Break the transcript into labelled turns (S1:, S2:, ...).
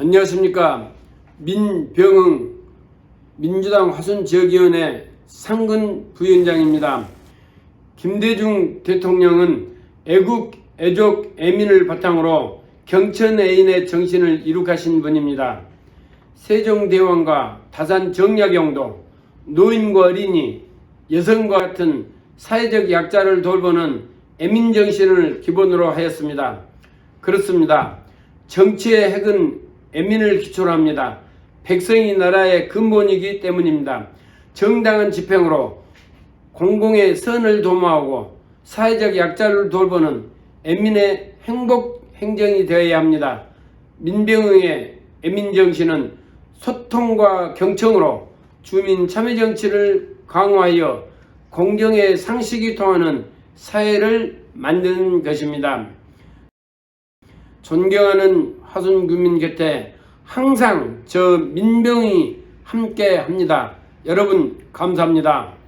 S1: 안녕하십니까 민병흥 민주당 화순 지역위원회 상근 부위원장입니다. 김대중 대통령은 애국, 애족, 애민을 바탕으로 경천 애인의 정신을 이룩하신 분입니다. 세종대왕과 다산 정약용도 노인과 어린이, 여성과 같은 사회적 약자를 돌보는 애민정신을 기본으로 하였습니다. 그렇습니다. 정치의 핵은 애민을 기초로 합니다. 백성이 나라의 근본이기 때문입니다. 정당한 집행으로 공공의 선을 도모하고 사회적 약자를 돌보는 애민의 행복 행정이 되어야 합니다. 민병흥의 애민 정신은 소통과 경청으로 주민 참여 정치를 강화하여 공정의 상식이 통하는 사회를 만드는 것입니다. 존경하는 화순 구민 곁에 항상 저 민병이 함께 합니다. 여러분 감사합니다.